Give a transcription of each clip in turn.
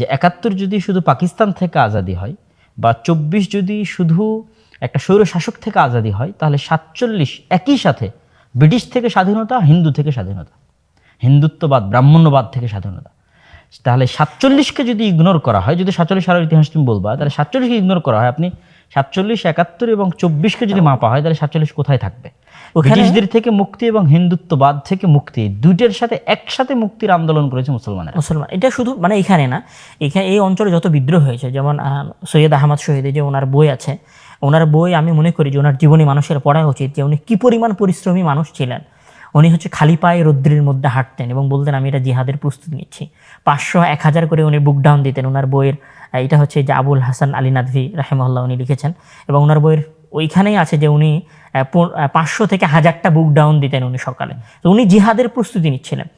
যে একাত্তর যদি শুধু পাকিস্তান থেকে আজাদি হয় বা চব্বিশ যদি শুধু একটা স্বৈর শাসক থেকে আজাদি হয় তাহলে সাতচল্লিশ একই সাথে ব্রিটিশ থেকে স্বাধীনতা হিন্দু থেকে স্বাধীনতা হিন্দুত্ববাদ ব্রাহ্মণ্যবাদ থেকে স্বাধীনতা। তাহলে সাতচল্লিশকে যদি ইগনোর করা হয় যদি সাতচল্লিশ সালের ইতিহাস তুমি বলবা তাহলে সাতচল্লিশকে ইগনোর করা হয়। আপনি সাতচল্লিশ একাত্তর এবং চব্বিশকে যদি মাপা হয় তাহলে সাতচল্লিশ কোথায় থাকবে? ব্রিটিশদের থেকে মুক্তি এবং হিন্দুত্ববাদ থেকে মুক্তি দুইটার সাথে একসাথে মুক্তির আন্দোলন করেছে মুসলমানেরা। মুসলমান এটা শুধু মানে এখানে না এখানে এই অঞ্চলে যত বিদ্রোহ হয়েছে যেমন সৈয়দ আহমদ শহীদের যে ওনার বই আছে ওনার বই আমি মনে করি যে ওনার জীবনী মানুষের পড়া উচিত যে উনি কী পরিমাণ পরিশ্রমী মানুষ ছিলেন। উনি হচ্ছে খালি পায়ে রৌদ্রের মধ্যে হাঁটতেন এবং বলতেন আমি এটা জিহাদের প্রস্তুতি নিচ্ছি। পাঁচশো এক হাজার করে উনি বুক ডাউন দিতেন। ওনার বইয়ের এটা হচ্ছে যে আবুল হাসান আলী নাদভি রাহেমহল্লা উনি লিখেছেন এবং ওনার বইয়ের ওইখানেই আছে যে উনি পাঁচশো থেকে হাজারটা বুক ডাউন দিতেন উনি সকালে। তো উনি জিহাদের প্রস্তুতি নিচ্ছিলেন।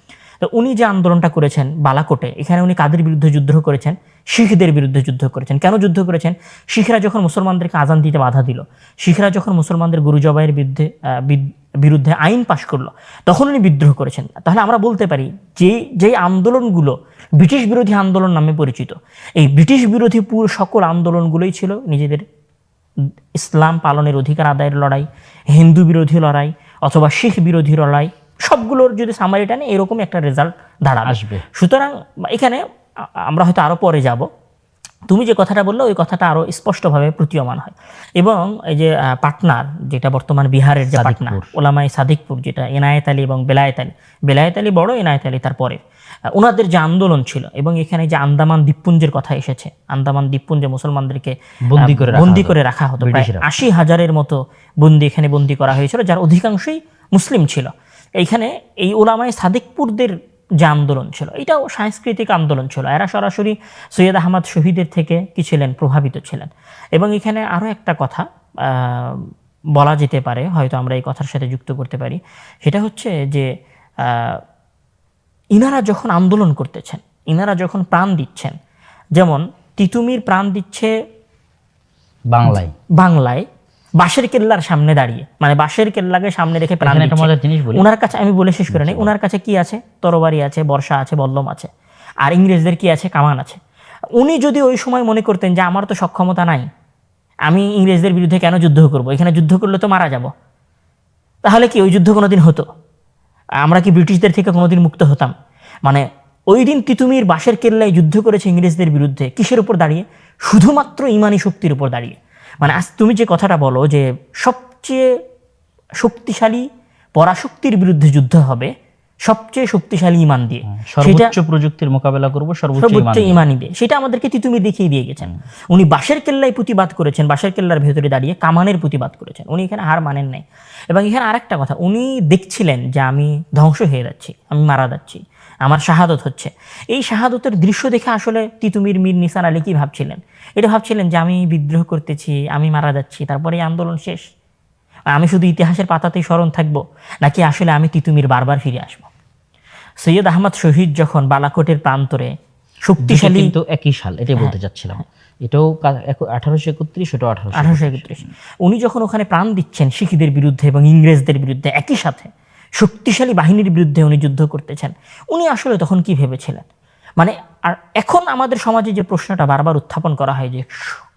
তো উনি যে আন্দোলনটা করেছেন বালাকোটে, এখানে উনি কাদের বিরুদ্ধে যুদ্ধ করেছেন? শিখদের বিরুদ্ধে যুদ্ধ করেছেন। কেন যুদ্ধ করেছেন? শিখরা যখন মুসলমানদেরকে আজান দিতে বাধা দিল, শিখরা যখন মুসলমানদের গুরু জবাইয়ের বিরুদ্ধে বিরুদ্ধে আইন পাশ করল, তখন উনি বিদ্রোহ করেছেন। তাহলে আমরা বলতে পারি, যে, যেই আন্দোলনগুলো ব্রিটিশ বিরোধী আন্দোলন নামে পরিচিত, এই ব্রিটিশ বিরোধী পুরো সকল আন্দোলনগুলোই ছিল নিজেদের ইসলাম পালনের অধিকার আদায়ের লড়াই হিন্দু বিরোধী লড়াই অথবা শিখ বিরোধী লড়াই সবগুলোর যদি সামারি টানে এরকম একটা রেজাল্ট দাঁড়াবে। আসবে। সুতরাং এখানে আমরা হয়তো আরও পরে যাব। তুমি যে কথাটা বললে ওই কথাটা আরও স্পষ্টভাবে প্রতীয়মান হয়। এবং এই যে পাটনার যেটা বর্তমান বিহারের যে পাটনা ওলামাই সাদিকপুর যেটা এনায়েত আলী এবং বেলায়েত আলী। বেলায়েত আলী বড় এনায়েত আলী তারপরে ওনাদের যে আন্দোলন ছিল এবং এখানে যে আন্দামান দ্বীপপুঞ্জের কথা এসেছে আন্দামান দ্বীপপুঞ্জে মুসলমানদেরকে বন্দি করে বন্দি করে রাখা হতো প্রায় আশি হাজারের মতো বন্দি এখানে বন্দি করা হয়েছিল যার অধিকাংশই মুসলিম ছিল। এইখানে এই ওলামায় সাদিকপুরদের যে আন্দোলন ছিল এটাও সাংস্কৃতিক আন্দোলন ছিল। এরা সরাসরি সৈয়দ আহমদ শহীদের থেকে কি ছিলেন প্রভাবিত ছিলেন। এবং এখানে আরও একটা কথা আহ, বলা যেতে পারে হয়তো আমরা এই কথার সাথে যুক্ত করতে পারি। সেটা হচ্ছে যে আহ, ইনারা যখন আন্দোলন করতেছেন ইনারা যখন প্রাণ দিচ্ছেন যেমন তিতুমির প্রাণ দিচ্ছে বাংলায়। বাংলায় বাঁশের কেল্লার সামনে দাঁড়িয়ে মানে বাঁশের কেল্লাকে সামনে রেখে প্রাণ একটা মজার জিনিস বলি। ওনার কাছে আমি বলে শেষ করে নিই। ওনার কাছে কি আছে? তরবারি আছে বর্ষা আছে বল্লম আছে। আর ইংরেজদের কি আছে? কামান আছে। উনি যদি ওই সময় মনে করতেন যে আমার তো সক্ষমতা নাই আমি ইংরেজদের বিরুদ্ধে কেন যুদ্ধ করব? এখানে যুদ্ধ করলে তো মারা যাব। তাহলে কি ওই যুদ্ধ কোনোদিন হতো? আমরা কি ব্রিটিশদের থেকে কোনোদিন মুক্ত হতাম? মানে ওই দিন তিতুমির বাঁশের কেল্লায় যুদ্ধ করেছে ইংরেজদের বিরুদ্ধে, কিসের উপর দাঁড়িয়ে? শুধুমাত্র ইমানি শক্তির উপর দাঁড়িয়ে। মানে আজ তুমি যে কথাটা বলো যে সবচেয়ে শক্তিশালী, পরাশক্তির বিরুদ্ধে যুদ্ধ হবে সবচেয়ে শক্তিশালী ইমান দিয়ে। সর্বোচ্চ প্রযুক্তির মোকাবেলা করব সর্বোচ্চ সর্বোচ্চ ইমান ইমানি দিয়ে। সেটা আমাদেরকে তিতুমি দেখিয়ে দিয়ে গেছেন উনি বাঁশের কেল্লায় প্রতিবাদ করেছেন বাঁশের কেল্লার ভেতরে দাঁড়িয়ে কামানের প্রতিবাদ করেছেন। উনি এখানে হার মানেন নাই। এবং এখানে আরেকটা কথা উনি দেখছিলেন যে আমি ধ্বংস হয়ে যাচ্ছি আমি মারা যাচ্ছি আমার শাহাদত হচ্ছে। এই শাহাদতের দৃশ্য দেখে আসলে তিতুমির মীর নিসার আলী কি ভাবছিলেন? এটা ভাবছিলেন যে আমি বিদ্রোহ করতেছি আমি মারা যাচ্ছি তারপরে এই আন্দোলন শেষ। আমি শুধু ইতিহাসের পাতাতেই স্মরণ থাকব নাকি আসলে আমি তিতুমির বারবার ফিরে আসব? সৈয়দ আহমদ শহীদ যখন বালাকোটের প্রান্তরে শক্তিশালী কিন্তু একই সাল এটাই বলতে চাচ্ছিলাম। এটাও আঠারোশো একত্রিশ ওটাও আঠারোশো আঠারোশো একত্রিশ। উনি যখন ওখানে প্রাণ দিচ্ছেন শিখিদের বিরুদ্ধে এবং ইংরেজদের বিরুদ্ধে একই সাথে শক্তিশালী বাহিনীর বিরুদ্ধে উনি যুদ্ধ করতেছেন উনি আসলে তখন কি ভেবেছিলেন? মানে আর এখন আমাদের সমাজে যে প্রশ্নটা বারবার উত্থাপন করা হয় যে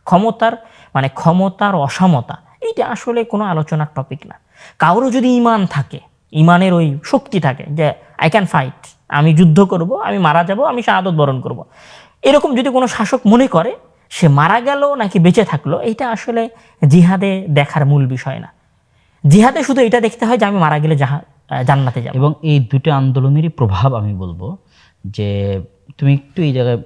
ক্ষমতার মানে ক্ষমতার অসমতা এইটা আসলে কোনো আলোচনার টপিক না। কারোর যদি ইমান থাকে ইমানের ওই শক্তি থাকে যে আই ক্যান ফাইট আমি যুদ্ধ করব আমি মারা যাব আমি শাহাদত বরণ করব। এরকম যদি কোনো শাসক মনে করে সে মারা গেল নাকি বেঁচে থাকল এটা আসলে জিহাদে দেখার মূল বিষয় না। জিহাদে শুধু এটা দেখতে হয় যে আমি মারা গেলে জাহা জান্নাতে যাব। এবং এই দুটো আন্দোলনেরই প্রভাব আমি বলব যে তুমি একটু এই জায়গায়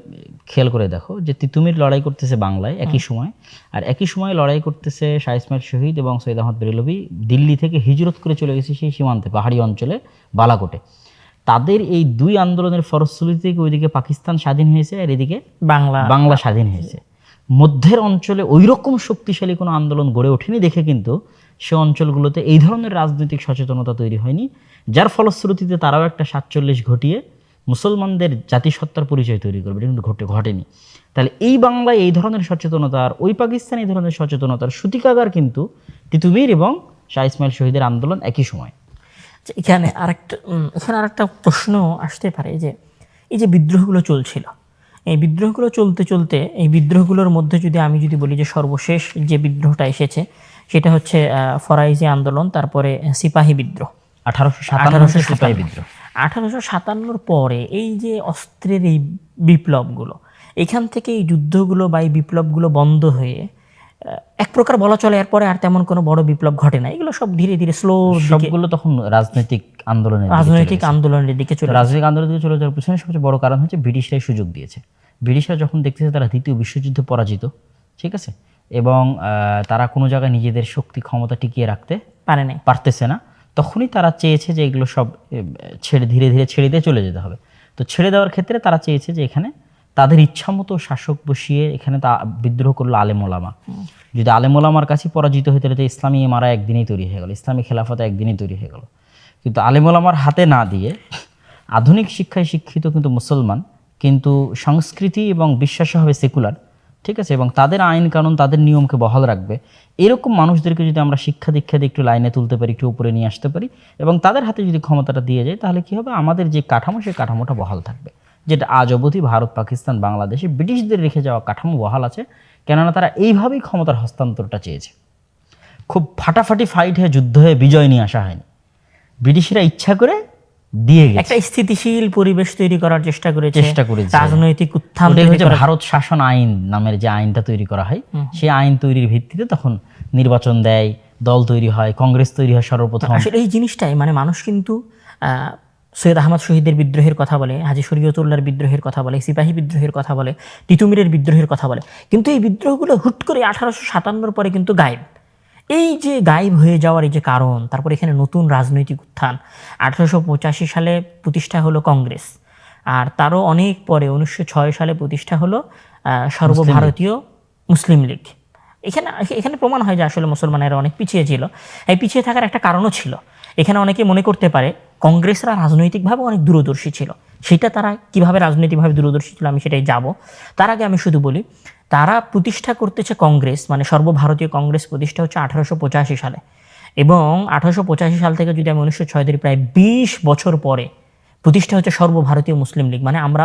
খেয়াল করে দেখো যে তিতুমির লড়াই করতেছে বাংলায় একই সময়। আর একই সময় লড়াই করতেছে শাহ ইসমাইল শহীদ এবং সৈয়দ আহমদ বেরেলভি। দিল্লি থেকে হিজরত করে চলে গেছে সেই সীমান্তে পাহাড়ি অঞ্চলে বালাকোটে। তাদের এই দুই আন্দোলনের ফলশ্রুতিতে ওইদিকে পাকিস্তান স্বাধীন হয়েছে আর এদিকে বাংলা। বাংলা স্বাধীন হয়েছে? মধ্যের অঞ্চলে ওই রকম শক্তিশালী কোনো আন্দোলন গড়ে ওঠেনি দেখে কিন্তু সে অঞ্চলগুলোতে এই ধরনের রাজনৈতিক সচেতনতা তৈরি হয়নি যার ফলশ্রুতিতে তারাও একটা সাতচল্লিশ ঘটিয়ে মুসলমানদের জাতিসত্তার পরিচয় তৈরি করবে। এটা কিন্তু ঘটে ঘটেনি। তাহলে এই বাংলায় এই ধরনের সচেতনতা আর ওই পাকিস্তানে এই ধরনের সচেতনতার সূতিকাগার কিন্তু তিতুমির এবং শাহ ইসমাইল শহীদের আন্দোলন একই সময়। এখানে আরেকটা এখানে আরেকটা প্রশ্ন আসতে পারে যে এই যে বিদ্রোহগুলো চলছিল এই বিদ্রোহগুলো চলতে চলতে এই বিদ্রোহগুলোর মধ্যে যদি আমি যদি বলি যে সর্বশেষ যে বিদ্রোহটা এসেছে সেটা হচ্ছে আহ, ফরাইজি আন্দোলন তারপরে সিপাহী বিদ্রোহ। আঠারোশো সাতান্ন আঠারোশো সিপাহী বিদ্রোহ। আঠারোশো সাতান্নর পরে এই যে অস্ত্রের এই বিপ্লবগুলো এখান থেকে এই যুদ্ধগুলো বা এই বিপ্লবগুলো বন্ধ হয়ে এক প্রকার বলা চলে এরপরে আর তেমন কোনো বড় বিপ্লব ঘটে না। এগুলো সব ধীরে ধীরে স্লো সবগুলো তখন রাজনৈতিক চলে রাজনৈতিক আন্দোলনের দিকে চলে রাজনৈতিক আন্দোলনের দিকে চলে যাওয়ার পিছনে সবচেয়ে বড় কারণ হচ্ছে ব্রিটিশরাই সুযোগ দিয়েছে। ব্রিটিশরা যখন দেখতেছে তারা দ্বিতীয় বিশ্বযুদ্ধে পরাজিত ঠিক আছে? এবং আহ, তারা কোনো জায়গায় নিজেদের শক্তি ক্ষমতা টিকিয়ে রাখতে পারে নাই। পারতেছে না। তখনই তারা চেয়েছে যে এগুলো সব ছেড়ে ধীরে ধীরে ছেড়ে দিয়ে চলে যেতে হবে। তো ছেড়ে দেওয়ার ক্ষেত্রে তারা চেয়েছে যে এখানে তাদের ইচ্ছা মতো শাসক বসিয়ে এখানে তা বিদ্রোহ করল আলেম ওলামা। যদি আলেম ওলামার কাছে পরাজিত হলে তো ইসলামী মারা একদিনেই তৈরি হয়ে গেল, ইসলামী খেলাফত একদিনেই তৈরি হয়ে গেল। কিন্তু আলেম ওলামার হাতে না দিয়ে আধুনিক শিক্ষায় শিক্ষিত কিন্তু মুসলমান, কিন্তু সংস্কৃতি এবং বিশ্বাস হবে সেকুলার, ঠিক আছে? এবং তাদের আইন কানুন, তাদের নিয়মকে বহাল রাখবে। এরকম মানুষদেরকে যদি আমরা শিক্ষা দীক্ষা দিয়ে একটু লাইনে তুলতে পারি, একটু উপরে নিয়ে আসতে পারি, এবং তাদের হাতে যদি ক্ষমতাটা দিয়ে যায়, তাহলে কি হবে? আমাদের যে কাঠামো সেই কাঠামোটা বহাল থাকবে। যেটা আজ অবধি ভারত পাকিস্তান বাংলাদেশে ব্রিটিশদের রেখে যাওয়া কাঠামো বহাল আছে কেননা তারা এইভাবেই ক্ষমতার হস্তান্তরটা চেয়েছে। খুব ফাটাফাটি ফাইট হয়ে যুদ্ধ হয়ে বিজয় নিয়ে আসা হয়নি। ব্রিটিশরা ইচ্ছা করে দিয়ে গেছে। একটা স্থিতিশীল পরিবেশ তৈরি করার চেষ্টা করেছে। চেষ্টা করেছে। রাজনৈতিক উত্থান হচ্ছে ভারত শাসন আইন নামের যে আইনটা তৈরি করা হয় সেই আইন তৈরির ভিত্তিতে তখন নির্বাচন দেয় দল তৈরি হয় কংগ্রেস তৈরি হয় সর্বপ্রথম। আসলে এই জিনিসটাই মানে মানুষ কিন্তু আহ, সৈয়দ আহমদ শহীদের বিদ্রোহের কথা বলে, হাজি শরীয়তুল্লাহর বিদ্রোহের কথা বলে, সিপাহী বিদ্রোহের কথা বলে, তিতুমিরের বিদ্রোহের কথা বলে। কিন্তু এই বিদ্রোহগুলো হুট করে আঠারোশো সাতান্নর পরে কিন্তু গায়েব। এই যে গায়েব হয়ে যাওয়ার এই যে কারণ, তারপর এখানে নতুন রাজনৈতিক উত্থান। আঠারোশো পঁচাশি সালে প্রতিষ্ঠা হলো কংগ্রেস। আর তারও অনেক পরে, উনিশশো ছয় সালে প্রতিষ্ঠা হলো সর্বভারতীয় মুসলিম লীগ। এখানে এখানে প্রমাণ হয় যে আসলে মুসলমানেরা অনেক পিছিয়ে ছিল। এই পিছিয়ে থাকার একটা কারণও ছিল। এখানে অনেকে মনে করতে পারে কংগ্রেসরা রাজনৈতিকভাবে অনেক দূরদর্শী ছিল। সেটা তারা কীভাবে রাজনৈতিকভাবে দূরদর্শী ছিল আমি সেটাই যাব তার আগে আমি শুধু বলি, তারা প্রতিষ্ঠা করতেছে কংগ্রেস মানে সর্বভারতীয় কংগ্রেস প্রতিষ্ঠা হচ্ছে আঠারোশো পঁচাশি সালে। এবং আঠারোশো পঁচাশি সাল থেকে যদি আমি উনিশশো ছয় ধরি প্রায় বিশ বছর পরে প্রতিষ্ঠা হচ্ছে সর্বভারতীয় মুসলিম লীগ মানে আমরা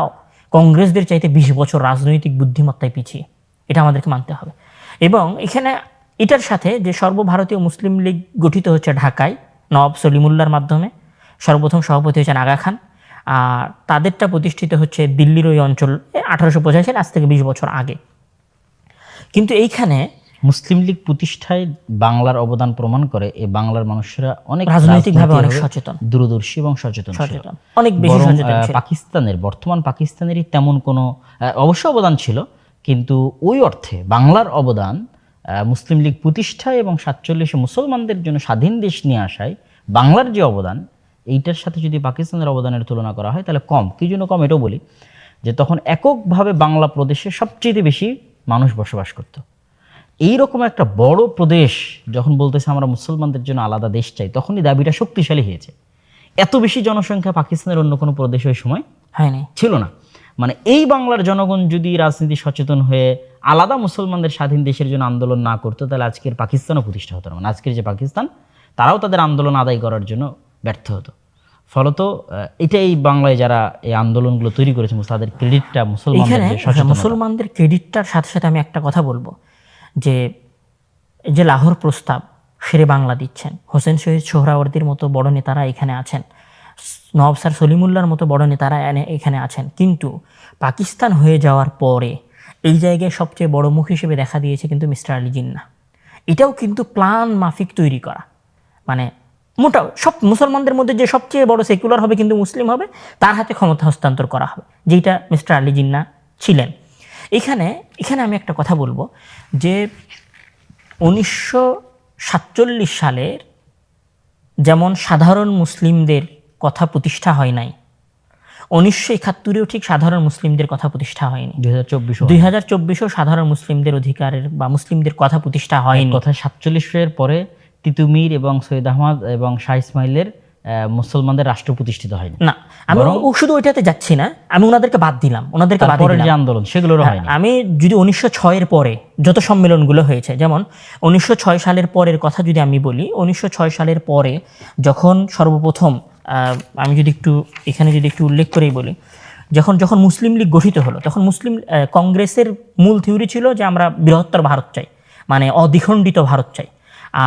কংগ্রেসদের চাইতে বিশ বছর রাজনৈতিক বুদ্ধিমত্তায় পিছিয়ে। এটা আমাদেরকে মানতে হবে। এবং এখানে এটার সাথে যে সর্বভারতীয় মুসলিম লীগ গঠিত হচ্ছে ঢাকায় নবাব সলিমুল্লার মাধ্যমে সর্বপ্রথম সভাপতি হচ্ছেন আগা খান আর তাদেরটা প্রতিষ্ঠিত হচ্ছে দিল্লির ওই অঞ্চল আঠারোশো পঁচাশি আজ থেকে বিশ বছর আগে। কিন্তু এইখানে মুসলিম লীগ প্রতিষ্ঠায় বাংলার অবদান প্রমাণ করে এই বাংলার মানুষেরা অনেক রাজনৈতিকভাবে অনেক সচেতন। দূরদর্শী এবং সচেতন সচেতন অনেক বেশি সচেতন পাকিস্তানের বর্তমান পাকিস্তানেরই তেমন কোনো অবশ্য অবদান ছিল কিন্তু ওই অর্থে বাংলার অবদান মুসলিম লীগ প্রতিষ্ঠায় এবং সাতচল্লিশে মুসলমানদের জন্য স্বাধীন দেশ নিয়ে আসায় বাংলার যে অবদান এইটার সাথে যদি পাকিস্তানের অবদানের তুলনা করা হয় তাহলে কম। কি জন্য কম? এটাও বলি যে তখন এককভাবে বাংলা প্রদেশে সবচেয়ে বেশি মানুষ বসবাস করতো। এইরকম একটা বড় প্রদেশ যখন বলতেছে আমরা মুসলমানদের জন্য আলাদা দেশ চাই তখনই দাবিটা শক্তিশালী হয়েছে। এত বেশি জনসংখ্যা পাকিস্তানের অন্য কোনো প্রদেশে ওই সময় হয়নি। ছিল না। মানে এই বাংলার জনগণ যদি রাজনীতি সচেতন হয়ে আলাদা মুসলমানদের স্বাধীন দেশের জন্য আন্দোলন না করতো তাহলে আজকের পাকিস্তানও প্রতিষ্ঠা হতো না। মানে আজকের যে পাকিস্তান তারাও তাদের আন্দোলন আদায় করার জন্য ব্যর্থ হতো। ফলত এটাই বাংলায় যারা এই আন্দোলনগুলো তৈরি করেছে তাদের ক্রেডিটটা মুসলমানদের মুসলমানদের ক্রেডিটটার সাথে সাথে আমি একটা কথা বলব যে যে লাহোর প্রস্তাব শেরে বাংলা দিচ্ছেন। হোসেন শহীদ সোহরাওয়ার্দির মতো বড় নেতারা এখানে আছেন। নওয়াব স্যার সলিমুল্লাহর মতো বড় নেতারা এখানে আছেন। কিন্তু পাকিস্তান হয়ে যাওয়ার পরে এই জায়গায় সবচেয়ে বড় মুখ হিসেবে দেখা দিয়েছে কিন্তু মিস্টার আলী জিন্না। এটাও কিন্তু প্ল্যান মাফিক তৈরি করা। মানে মোটা সব মুসলমানদের মধ্যে যে সবচেয়ে বড় সেকুলার হবে কিন্তু মুসলিম হবে, তার হাতে ক্ষমতা হস্তান্তর করা হবে যেটা মিস্টার আলী জিন্না ছিলেন। এখানে এখানে আমি একটা কথা বলব যে উনিশশো সাতচল্লিশ সালের যেমন সাধারণ মুসলিমদের কথা প্রতিষ্ঠা হয় নাই। উনিশশো একাত্তরেও ঠিক সাধারণ মুসলিমদের কথা প্রতিষ্ঠা হয়নি। দুই হাজার চব্বিশেও সাধারণ মুসলিমদের অধিকারের বা মুসলিমদের কথা প্রতিষ্ঠা হয়নি। কথা সাতচল্লিশের পরে তিতুমির এবং সৈয়দ আহমদ এবং শাহ ইসমাইলের মুসলমানদের রাষ্ট্র প্রতিষ্ঠিত হয়নি। না আমি ও শুধু ওইটাতে যাচ্ছি না আমি ওনাদেরকে বাদ দিলাম ওনাদেরকে বাদ দিলাম যে আন্দোলন সেগুলোরও হয়নি। আমি যদি উনিশশো ছয়ের পরে যত সম্মেলনগুলো হয়েছে যেমন উনিশশো ছয় সালের পরের কথা যদি আমি বলি উনিশশো ছয় সালের পরে যখন সর্বপ্রথম আমি যদি একটু এখানে যদি একটু উল্লেখ করেই বলি, যখন যখন মুসলিম লীগ গঠিত হলো, তখন মুসলিম কংগ্রেসের মূল থিওরি ছিল যে আমরা বৃহত্তর ভারত চাই মানে অদ্বিখণ্ডিত ভারত চাই।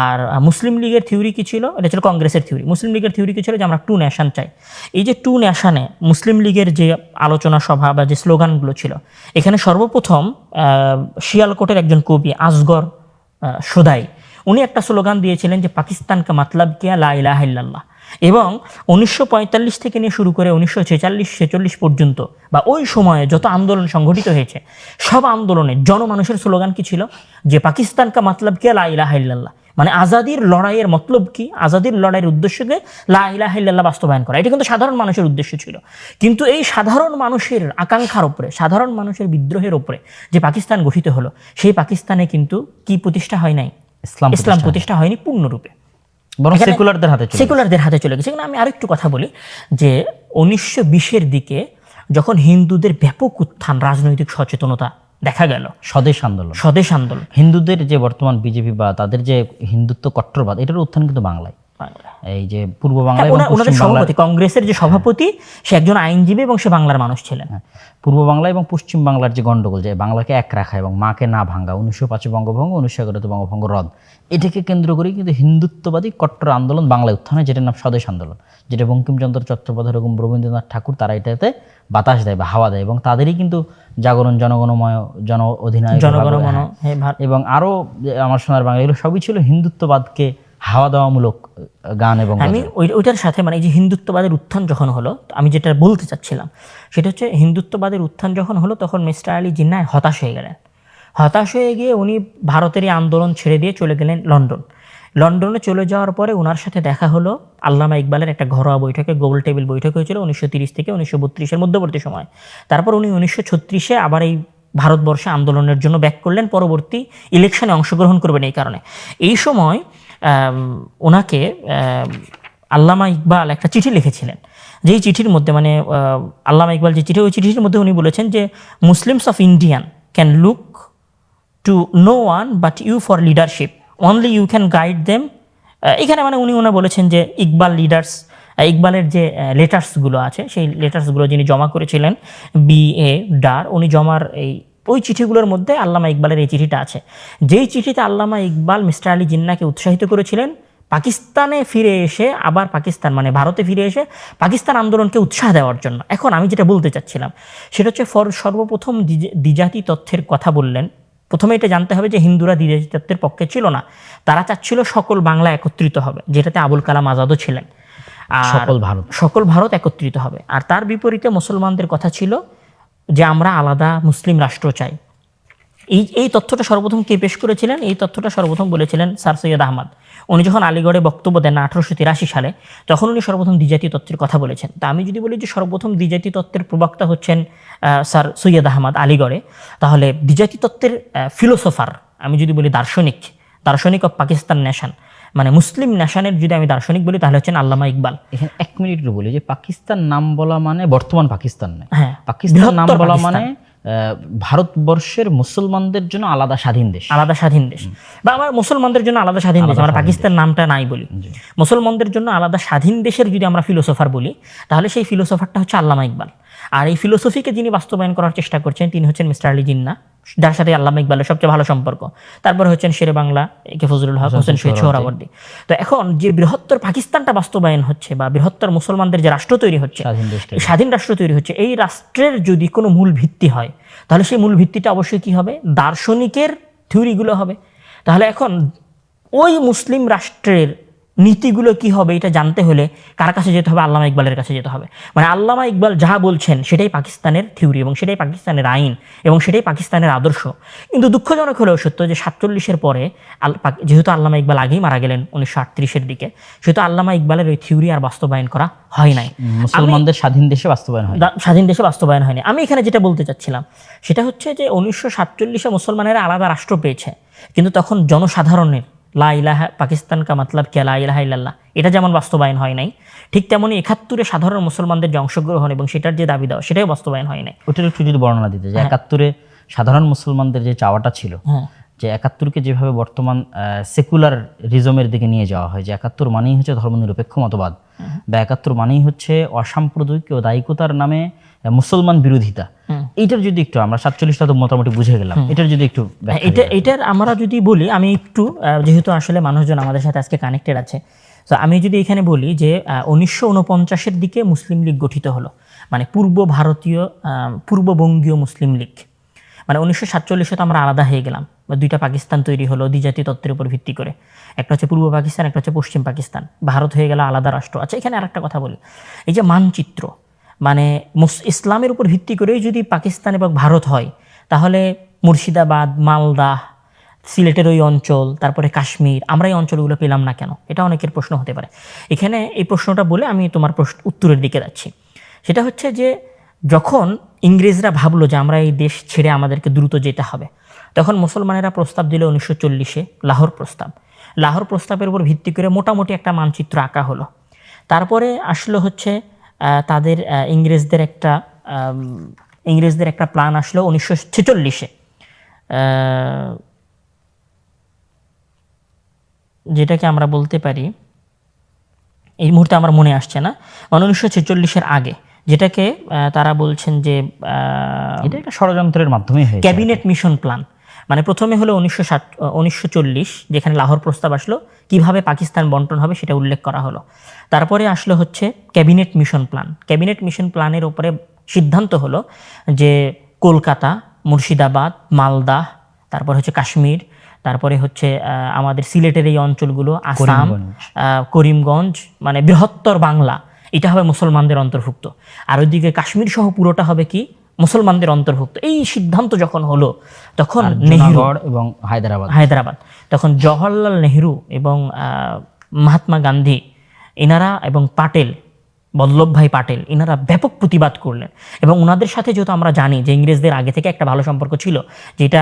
আর মুসলিম লীগের থিওরি কী ছিল? এটা ছিল কংগ্রেসের থিওরি। মুসলিম লীগের থিওরি কি ছিল? যে আমরা টু ন্যাশন চাই। এই যে টু ন্যাশনে মুসলিম লীগের যে আলোচনা সভা বা যে স্লোগানগুলো ছিল, এখানে সর্বপ্রথম শিয়ালকোটের একজন কবি আসগর সোদাই, উনি একটা স্লোগান দিয়েছিলেন যে পাকিস্তানকে মাতলাব কিয়া লা ইল্লাল্লাহ। এবং উনিশশো পঁয়তাল্লিশ থেকে নিয়ে শুরু করে উনিশশো ছেচল্লিশ ছেচল্লিশ পর্যন্ত বা ওই সময়ে যত আন্দোলন সংঘটিত হয়েছে সব আন্দোলনে জনমানুষের স্লোগান কি ছিল? যে পাকিস্তান কা মাতলাব কিয়া লা ইলাহা মানে আজাদির লড়াইয়ের মতলব কি? আজাদির লড়াইয়ের উদ্দেশ্যকে লা ইলাহা ইল্লাল্লাহ বাস্তবায়ন করা। এটা কিন্তু সাধারণ মানুষের উদ্দেশ্য ছিল। কিন্তু এই সাধারণ মানুষের আকাঙ্ক্ষার ওপরে সাধারণ মানুষের বিদ্রোহের উপরে যে পাকিস্তান গঠিত হলো সেই পাকিস্তানে কিন্তু কি প্রতিষ্ঠা হয় নাই? ইসলাম ইসলাম প্রতিষ্ঠা হয়নি পূর্ণরূপে। বরং সেকুলারদের হাতে চলে সেকুলারদের হাতে চলে গেছে। আমি আরেকটু কথা বলি যে উনিশশো বিশের দিকে যখন হিন্দুদের ব্যাপক উত্থান রাজনৈতিক সচেতনতা দেখা গেল স্বদেশ আন্দোলন। স্বদেশ আন্দোলন। হিন্দুদের যে বর্তমান বিজেপি বা তাদের যে হিন্দুত্ব কট্টরবাদ এটার উত্থান কিন্তু বাংলায়। এই যে পূর্ব বাংলা হ্যাঁ, ওনাদের সভাপতি কংগ্রেসের যে সভাপতি সে একজন আইনজীবী এবং সে বাংলার মানুষ ছিলেন। হ্যাঁ, পূর্ব বাংলা এবং পশ্চিম বাংলার যে গন্ডগোল যে বাংলাকে এক রাখা এবং মাকে না ভাঙ্গা উনিশশো পাঁচে বঙ্গভঙ্গ উনিশশো এগারোতে বঙ্গভঙ্গ রদ। এটাকে কেন্দ্র করে কিন্তু হিন্দুত্ববাদী কট্টর আন্দোলন বাংলায় উত্থান হয় যেটার নাম স্বদেশ আন্দোলন। যেটা বঙ্কিমচন্দ্র চট্টোপাধ্যায় এবং রবীন্দ্রনাথ ঠাকুর তারা এটাতে বাতাস দেয় বা হাওয়া দেয় এবং তাদেরই কিন্তু জাগরণ জনগণময় জন অধিনায়ক জনগণ ভাগবত- মন হ্যাঁ, হে ভার- এবং আরও আমার সোনার বাংলা এগুলো সবই ছিল হিন্দুত্ববাদকে হাওয়া দেওয়ামূলক গান এবং আমি ওই ওইটার সাথে মানে এই যে হিন্দুত্ববাদের উত্থান যখন হলো আমি যেটা বলতে চাচ্ছিলাম সেটা হচ্ছে হিন্দুত্ববাদের উত্থান যখন হলো তখন মিস্টার আলী জিন্নায় হতাশ হয়ে গেলেন। হতাশ হয়ে গিয়ে উনি ভারতের এই আন্দোলন ছেড়ে দিয়ে চলে গেলেন লন্ডন। লন্ডনে চলে যাওয়ার পরে ওনার সাথে দেখা হলো আল্লামা ইকবালের একটা ঘরোয়া বৈঠকে, গোল টেবিল বৈঠক হয়েছিল উনিশশো তিরিশ থেকে উনিশশো বত্রিশের মধ্যবর্তী সময়। তারপর উনি উনিশশো ছত্রিশে আবার এই ভারতবর্ষে আন্দোলনের জন্য ব্যাক করলেন, পরবর্তী ইলেকশনে অংশগ্রহণ করবেন এই কারণে। এই সময় ওনাকে আল্লামা ইকবাল একটা চিঠি লিখেছিলেন। যেই চিঠির মধ্যে মানে আল্লামা ইকবাল যে চিঠি, ওই চিঠির মধ্যে উনি বলেছেন যে Muslims of Indian can look to no one but you for leadership only you can guide them এখানে মানে উনি ওনা বলেছেন যে ইকবাল লিডার্স ইকবালের যে লেটার্সগুলো আছে, সেই লেটার্সগুলো যিনি জমা করেছিলেন বি এ ডার উনি জমার এই, ওই চিঠিগুলোর মধ্যে আল্লামা ইকবালের এই চিঠিটা আছে। যেই চিঠিতে আল্লামা ইকবাল মিস্টার আলী জিন্নাকে উৎসাহিত করেছিলেন, পাকিস্তানে ফিরে এসে, আবার পাকিস্তান মানে ভারতে ফিরে এসে পাকিস্তান আন্দোলনকে উৎসাহ দেওয়ার জন্য। এখন আমি যেটা বলতে চাচ্ছিলাম, সেটা হচ্ছে ফর, সর্বপ্রথম দ্বিজাতি তথ্যের কথা বললেন প্রথমে এটা জানতে হবে যে হিন্দুরা দ্বিজাতি তত্ত্বের পক্ষে ছিল না। তারা চাচ্ছিল সকল বাংলা একত্রিত হবে যেটাতে আবুল কালাম আজাদও ছিলেন। আর সকল ভারত। সকল ভারত একত্রিত হবে। আর তার বিপরীতে মুসলমানদের কথা ছিল যে আমরা আলাদা মুসলিম রাষ্ট্র চাই। এই এই তথ্যটা সর্বপ্রথম কে পেশ করেছিলেন? এই তথ্যটা সর্বপ্রথম বলেছিলেন স্যার সৈয়দ আহমদ। উনি যখন আলিগড়ে বক্তব্য দেন আঠারোশো তিরাশি সালে তখন উনি সর্বপ্রথম দ্বিজাতি তত্ত্বের কথা বলেছেন। তা আমি যদি বলি যে সর্বপ্রথম দ্বিজাতি তত্ত্বের প্রবক্তা হচ্ছেন স্যার সৈয়দ আহমদ আলিগড়ে তাহলে দ্বিজাতি তত্ত্বের ফিলোসোফার আমি যদি বলি দার্শনিক দার্শনিক অফ পাকিস্তান নেশন মানে মুসলিম নেশনের যদি আমি দার্শনিক বলি তাহলে হচ্ছেন আল্লামা ইকবাল। এখানে এক মিনিট বলি যে পাকিস্তান নাম বলা মানে বর্তমান পাকিস্তান নয়। হ্যাঁ পাকিস্তান নাম বলা মানে ভারতবর্ষের মুসলমানদের জন্য আলাদা স্বাধীন দেশ। আলাদা স্বাধীন দেশ। বা আমার মুসলমানদের জন্য আলাদা স্বাধীন দেশ। আমরা পাকিস্তান নামটা নাই বলি। মুসলমানদের জন্য আলাদা স্বাধীন দেশের যদি আমরা ফিলোসফার বলি তাহলে সেই ফিলোসফারটা হচ্ছে আল্লামা ইকবাল। আর এই ফিলোসফিকে যিনি বাস্তবায়ন করার চেষ্টা করছেন তিনি হচ্ছেন মিস্টার আলী জিন্না। যার সাথে আল্লামা ইকবালের সবচেয়ে ভালো সম্পর্ক। তারপরে হচ্ছেন শেরে বাংলা একে ফজলুল হক হোসেন শহীদ সোহরাবর্দী তো এখন যে বৃহত্তর পাকিস্তানটা বাস্তবায়ন হচ্ছে বা বৃহত্তর মুসলমানদের যে রাষ্ট্র তৈরি হচ্ছে স্বাধীন স্বাধীন রাষ্ট্র তৈরি হচ্ছে এই রাষ্ট্রের যদি কোনো মূল ভিত্তি হয় তাহলে সেই মূল ভিত্তিটা অবশ্যই কি হবে? দার্শনিকের থিওরিগুলো হবে। তাহলে এখন ওই মুসলিম রাষ্ট্রের নীতিগুলো কি হবে এটা জানতে হলে কার কাছে যেতে হবে? আল্লামা ইকবালের কাছে যেতে হবে। মানে আল্লামা ইকবাল যা বলছেন সেটাই পাকিস্তানের থিওরি এবং সেটাই পাকিস্তানের আইন এবং সেটাই পাকিস্তানের আদর্শ। কিন্তু দুঃখজনক হলেও সত্য যে সাতচল্লিশের পরে আল- যেহেতু আল্লামা ইকবাল আগেই মারা গেলেন উনিশশো আটত্রিশের দিকে সেহেতু আল্লামা ইকবালের ওই থিওরি আর বাস্তবায়ন করা হয় নাই। মুসলমানদের স্বাধীন দেশে বাস্তবায়ন হয় স্বাধীন দেশে বাস্তবায়ন হয়নি আমি এখানে যেটা বলতে চাচ্ছিলাম সেটা হচ্ছে যে উনিশশো সাতচল্লিশে মুসলমানেরা আলাদা রাষ্ট্র পেয়েছে। কিন্তু তখন জনসাধারণের লা ইলাহা পাকিস্তান কা মতলব কে লা ইলাহা ইল্লাল্লাহ। এটা যেমন বাস্তবায়ন হয় নাই ঠিক তেমনি একাত্তরে সাধারণ মুসলমানদের যে অংশগ্রহণ এবং সেটার যে দাবি দেওয়া সেটাও বাস্তবায়ন হয় নাই। ওটার একটু যদি বর্ণনা দিতে যে একাত্তরে সাধারণ মুসলমানদের যে চাওয়াটা ছিল হ্যাঁ। যে একাত্তরকে যেভাবে বর্তমান সেকুলার রিজমের দিকে নিয়ে যাওয়া হয় যে একাত্তর মানেই হচ্ছে ধর্মনিরপেক্ষ মতবাদ বা একাত্তর মানেই হচ্ছে অসাম্প্রদায়িক ও দায়িকতার নামে মুসলমান বিরোধিতা। এইটার যদি একটু আমরা সাতচল্লিশটা তো মোটামুটি বুঝে গেলাম। এটার যদি একটু এটা এটার আমরা যদি বলি আমি একটু যেহেতু আসলে মানুষজন আমাদের সাথে আজকে কানেক্টেড আছে তো আমি যদি এখানে বলি যে উনিশশো উনপঞ্চাশের দিকে মুসলিম লীগ গঠিত হলো। মানে পূর্ব ভারতীয় পূর্ববঙ্গীয় মুসলিম লীগ। মানে উনিশশো সাতচল্লিশে তো আমরা আলাদা হয়ে গেলাম। বা দুইটা পাকিস্তান তৈরি হলো দ্বিজাতি তত্ত্বের উপর ভিত্তি করে। একটা হচ্ছে পূর্ব পাকিস্তান একটা হচ্ছে পশ্চিম পাকিস্তান। ভারত হয়ে গেল আলাদা রাষ্ট্র। আচ্ছা এখানে আর একটা কথা বলি। এই যে মানচিত্র মানে ইসলামের উপর ভিত্তি করেই যদি পাকিস্তান এবং ভারত হয়, তাহলে মুর্শিদাবাদ, মালদা, সিলেটের ওই অঞ্চল, তারপরে কাশ্মীর, আমরা এই অঞ্চলগুলো পেলাম না কেন? এটা অনেকের প্রশ্ন হতে পারে। এখানে এই প্রশ্নটা বলে আমি তোমার প্রশ্ন, উত্তরের দিকে যাচ্ছি। সেটা হচ্ছে যে যখন ইংরেজরা ভাবলো যে আমরা এই দেশ ছেড়ে আমাদেরকে দ্রুত যেতে হবে, তখন মুসলমানেরা প্রস্তাব দিল উনিশশো চল্লিশে লাহোর প্রস্তাব। লাহোর প্রস্তাবের উপর ভিত্তি করে মোটামুটি একটা মানচিত্র আঁকা হলো। তারপরে আসলো হচ্ছে তাদের ইংরেজদের একটা ইংরেজদের একটা প্ল্যান আসলো উনিশশো ছেচল্লিশে। যেটাকে আমরা বলতে পারি এই মুহূর্তে আমার মনে আসছে না মানে উনিশশো ছেচল্লিশের আগে যেটাকে তারা বলছেন যে এটা একটা ষড়যন্ত্রের মাধ্যমে ক্যাবিনেট মিশন প্ল্যান মানে প্রথমে হলো উনিশশো ষাট উনিশশো চল্লিশ যেখানে লাহোর প্রস্তাব আসলো কীভাবে পাকিস্তান বন্টন হবে সেটা উল্লেখ করা হলো। তারপরে আসলো হচ্ছে cabinet mission plan. Cabinet mission প্ল্যানের উপরে সিদ্ধান্ত হলো যে কলকাতা মুর্শিদাবাদ মালদা তারপর হচ্ছে কাশ্মীর তারপরে হচ্ছে আমাদের সিলেটের এই অঞ্চলগুলো আসাম করিমগঞ্জ মানে বৃহত্তর বাংলা এটা হবে মুসলমানদের অন্তর্ভুক্ত। আর ওইদিকে কাশ্মীর সহ পুরোটা হবে কি? মুসলমানদের অন্তর্ভুক্ত। এই সিদ্ধান্ত যখন হলো তখন নেহরু এবং হায়দ্রাবাদ। হায়দ্রাবাদ। তখন জওহরলাল নেহরু এবং মহাত্মা গান্ধী এনারা এবং পাটেল বল্লভভাই পাটেল এনারা ব্যাপক প্রতিবাদ করলেন। এবং ওনাদের সাথে যেহেতু আমরা জানি যে ইংরেজদের আগে থেকে একটা ভালো সম্পর্ক ছিল যেটা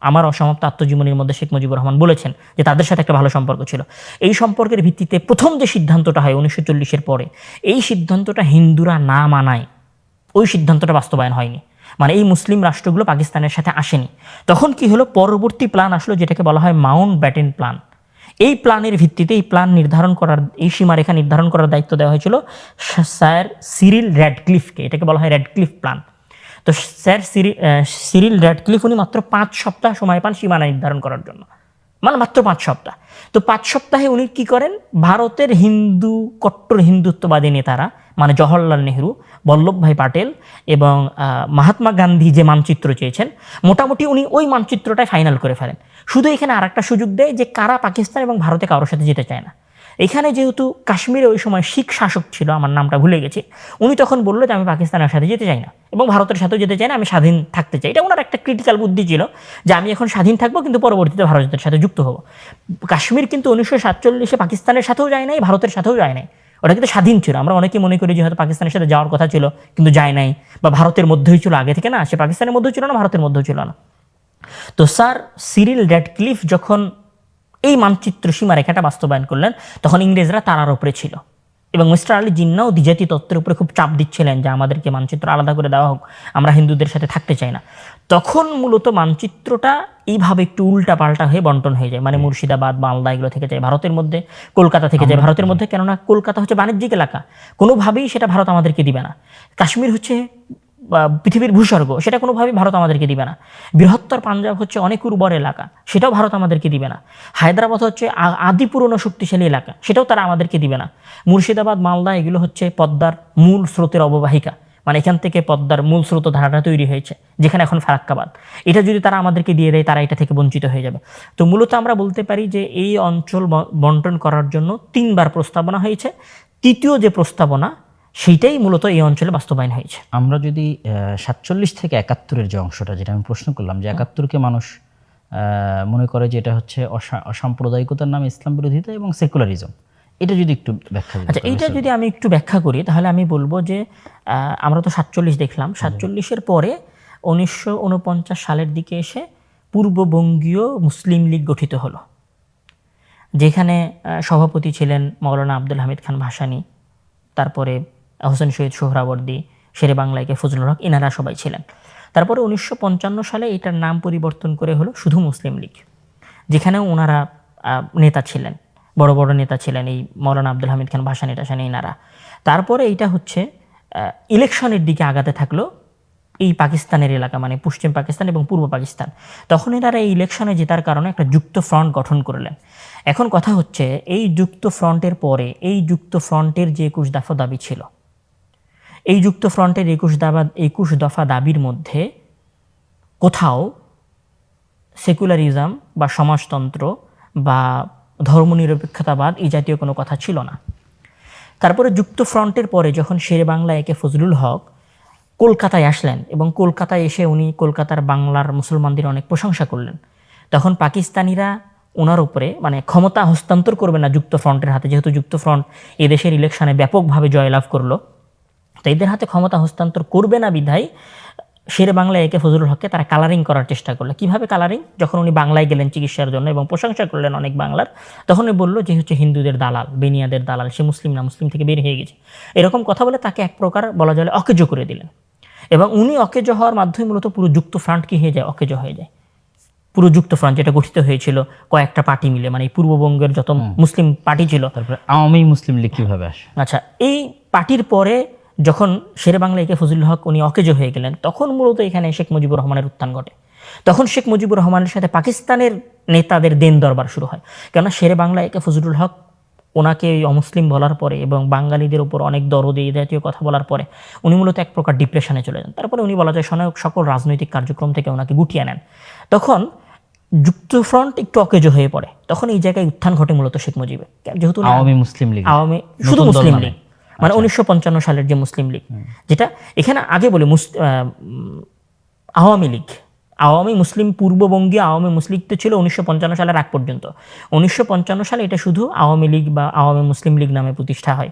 আমার অসমাপ্ত আত্মজীবনীর মধ্যে শেখ মুজিবুর রহমান বলেছেন যে তাদের সাথে একটা ভালো সম্পর্ক ছিল। এই সম্পর্কের ভিত্তিতে প্রথম যে সিদ্ধান্তটা হয় উনিশশো চল্লিশের পরে এই সিদ্ধান্তটা হিন্দুরা না মানায়। ওই সিদ্ধান্তটা বাস্তবায়ন হয়নি। মানে এই মুসলিম রাষ্ট্রগুলো পাকিস্তানের সাথে আসেনি। তখন কি হলো? পরবর্তী প্ল্যান আসলো যেটাকে বলা হয় মাউন্ট ব্যাটেন প্ল্যান এই প্ল্যানের ভিত্তিতে এই প্ল্যান নির্ধারণ করার, এই সীমারেখা নির্ধারণ করার দায়িত্ব দেওয়া হয়েছিল স্যার সিরিল র্যাডক্লিফকে এটাকে বলা হয় র্যাডক্লিফ প্ল্যান তো স্যার সিরি সিরিল র্যাডক্লিফ উনি মাত্র পাঁচ সপ্তাহ সময় পান সীমানা নির্ধারণ করার জন্য। মানে মাত্র পাঁচ সপ্তাহ। তো পাঁচ সপ্তাহে উনি কি করেন? ভারতের হিন্দু, কট্টর হিন্দুত্ববাদী নেতারা মানে জওহরলাল নেহরু বল্লভভাই পাটেল এবং মহাত্মা গান্ধী যে মানচিত্র চেয়েছেন, মোটামুটি উনি ওই মানচিত্রটাই ফাইনাল করে ফেলেন। শুধু এখানে আরেকটা সুযোগ দেয় যে কারা পাকিস্তান এবং ভারতে কারোর সাথে যেতে চায় না। এখানে যেহেতু কাশ্মীরে ওই সময় শিখ শাসক ছিল, আমার নামটা ভুলে গেছি, উনি তখন বলল যে, আমি পাকিস্তানের সাথে যেতে চাই না এবং ভারতের সাথেও যেতে চাই না, আমি স্বাধীন থাকতে চাই। এটা ওনার একটা ক্রিটিক্যাল বুদ্ধি ছিল যে, আমি এখন স্বাধীন থাকব, কিন্তু পরবর্তীতে ভারতের সাথে যুক্ত হব। কাশ্মীর কিন্তু উনিশশো সাতচল্লিশে পাকিস্তানের সাথেও যায় নাই, ভারতের সাথেও যায় নাই। ওটা কিন্তু স্বাধীন ছিল। আমরা অনেকে মনে করি যে হয়তো পাকিস্তানের সাথে যাওয়ার কথা ছিল, কিন্তু যায় নাই বা ভারতের মধ্যেই ছিল আগে থেকে না, সে পাকিস্তানের মধ্যেও ছিল না, ভারতের মধ্যেও ছিল না। তো স্যার সিরিল র্যাডক্লিফ যখন এই মানচিত্র সীমা রেখাটা বাস্তবায়ন করলেন, তখন ইংরেজরা তারার ওপরে ছিল। এবং মিস্টার আলী জিন্নাও দ্বিজাতি তত্ত্বের উপরে খুব চাপ দিচ্ছিলেন যে আমাদেরকে মানচিত্র আলাদা করে দেওয়া হোক আমরা হিন্দুদের সাথে থাকতে চাই না। তখন মূলত মানচিত্রটা এইভাবে একটু উল্টা পাল্টা হয়ে বন্টন হয়ে যায়। মানে মুর্শিদাবাদ মালদা এগুলো থেকে যায় ভারতের মধ্যে কলকাতা থেকে যায় ভারতের মধ্যে। কেননা কলকাতা হচ্ছে বাণিজ্যিক এলাকা। কোনোভাবেই সেটা ভারত আমাদেরকে দিবে না। কাশ্মীর হচ্ছে পৃথিবীর ভূস্বর্গ, সেটা কোনোভাবেই ভারত আমাদেরকে দিবে না। বৃহত্তর পাঞ্জাব হচ্ছে অনেক উর্বর এলাকা, সেটাও ভারত আমাদেরকে দিবে না। হায়দ্রাবাদ হচ্ছে আদি পুরনো শক্তিশালী এলাকা, সেটাও তারা আমাদেরকে দিবে না। মুর্শিদাবাদ, মালদা, এগুলো হচ্ছে পদ্মার মূল স্রোতের অববাহিকা। মানে এখান থেকে পদ্মার মূল স্রোত ধারাটা তৈরি হয়েছে, যেখানে এখন ফারাক্কাবাদ। এটা যদি তারা আমাদেরকে দিয়ে দেয়, তারা এটা থেকে বঞ্চিত হয়ে যাবে। তো মূলত আমরা বলতে পারি যে এই অঞ্চল বন্টন করার জন্য তিনবার প্রস্তাবনা হয়েছে। তৃতীয় যে প্রস্তাবনা সেইটাই মূলত এই অঞ্চলে বাস্তবায়ন হয়েছে। আমরা যদি সাতচল্লিশ থেকে একাত্তরের যে অংশটা যেটা আমি প্রশ্ন করলাম যে একাত্তরকে মানুষ মনে করে যে এটা হচ্ছে অসা- অসাম্প্রদায়িকতার নামে ইসলাম বিরোধিতা এবং সেকুলারিজম এটা যদি একটু ব্যাখ্যা আচ্ছা এইটা যদি আমি একটু ব্যাখ্যা করি তাহলে আমি বলব যে আমরা তো সাতচল্লিশ দেখলাম। সাতচল্লিশের পরে উনিশশো উনপঞ্চাশ সালের দিকে এসে পূর্ববঙ্গীয় মুসলিম লীগ গঠিত হলো যেখানে সভাপতি ছিলেন মৌলানা আব্দুল হামিদ খান ভাসানি তারপরে হোসেন শহীদ সোহরাবর্দী শেরে বাংলাইকে ফজলুল হক, এনারা সবাই ছিলেন। তারপরে উনিশশো পঞ্চান্ন সালে এটার নাম পরিবর্তন করে হলো শুধু মুসলিম লীগ, যেখানেও ওনারা নেতা ছিলেন, বড় বড় নেতা ছিলেন এই মৌলানা আব্দুল হামিদ খান, ভাসানী টাসানি এনারা। তারপরে এইটা হচ্ছে ইলেকশনের দিকে আগাতে থাকল এই পাকিস্তানের এলাকা মানে পশ্চিম পাকিস্তান এবং পূর্ব পাকিস্তান। তখন এনারা এই ইলেকশনে জেতার কারণে একটা যুক্ত ফ্রন্ট গঠন করলেন। এখন কথা হচ্ছে, এই যুক্ত ফ্রন্টের পরে, এই যুক্ত ফ্রন্টের যে একুশ দফা দাবি ছিল এই যুক্ত ফ্রন্টের একুশ দাবা, একুশ দফা দাবির মধ্যে কোথাও সেকুলারিজম বা সমাজতন্ত্র বা ধর্মনিরপেক্ষতাবাদ এই জাতীয় কোনো কথা ছিল না। তারপরে যুক্ত ফ্রন্টের পরে যখন শেরে বাংলা একে ফজলুল হক কলকাতায় আসলেন এবং কলকাতায় এসে উনি কলকাতার বাংলার মুসলমানদের অনেক প্রশংসা করলেন, তখন পাকিস্তানিরা ওনার উপরে মানে ক্ষমতা হস্তান্তর করবে না যুক্ত ফ্রন্টের হাতে, যেহেতু যুক্ত ফ্রন্ট এদেশের ইলেকশনে ব্যাপকভাবে জয়লাভ করল। তো এদের হাতে ক্ষমতা হস্তান্তর করবে না বিধায় শেরে বাংলায় একে ফজলুল হককে তারা কালারিং করার চেষ্টা করল। কীভাবে কালারিং যখন উনি বাংলায় গেলেন চিকিৎসার জন্য এবং প্রশংসা করলেন অনেক বাংলার তখন উনি বলল যে হচ্ছে হিন্দুদের দালাল বেনিয়াদের দালাল সে মুসলিম না মুসলিম থেকে বের হয়ে গেছে। এরকম কথা বলে তাকে এক প্রকার বলা যায় অকেজো করে দিলেন। এবং উনি অকেজো হওয়ার মাধ্যমে মূলত পুরো যুক্ত ফ্রন্ট কি হয়ে যায়? অকেজো হয়ে যায়। পুরো যুক্ত ফ্রন্ট যেটা গঠিত হয়েছিল কয়েকটা পার্টি মিলে মানে এই পূর্ববঙ্গের যত মুসলিম পার্টি ছিল। তারপরে আওয়ামী মুসলিম লীগ কীভাবে আসে? আচ্ছা এই পার্টির পরে যখন শেরে বাংলা একে ফজলুল হক উনি অকেজো হয়ে গেলেন তখন মূলত এখানে শেখ মুজিবুর রহমানের উত্থান ঘটে। তখন শেখ মুজিবুর রহমানের সাথে পাকিস্তানের নেতাদের দেন দরবার শুরু হয়। কেননা শেরে বাংলা একে ফজলুল হক ওনাকে ওই অমুসলিম বলার পরে এবং বাঙালিদের উপর অনেক দরদে জাতীয় কথা বলার পরে উনি মূলত এক প্রকার ডিপ্রেশনে চলে যান। তারপরে উনি বলা যায় সনায়ক সকল রাজনৈতিক কার্যক্রম থেকে ওনাকে গুটিয়ে নেন। তখন যুক্তফ্রন্ট একটু অকেজো হয়ে পড়ে। তখন এই জায়গায় উত্থান ঘটে মূলত শেখ মুজিবের। যেহেতু আওয়ামী মুসলিম লীগ আওয়ামী শুধু মুসলিম লীগ। মানে উনিশশো পঞ্চান্ন সালের যে মুসলিম লীগ যেটা এখানে আগে বলে আওয়ামী লীগ। আওয়ামী মুসলিম পূর্ববঙ্গীয় আওয়ামী মুসলিম তো ছিল উনিশশো পঞ্চান্ন সালের আগ পর্যন্ত। উনিশশো পঞ্চান্ন সালে এটা শুধু আওয়ামী লীগ বা আওয়ামী মুসলিম লীগ নামে প্রতিষ্ঠা হয়।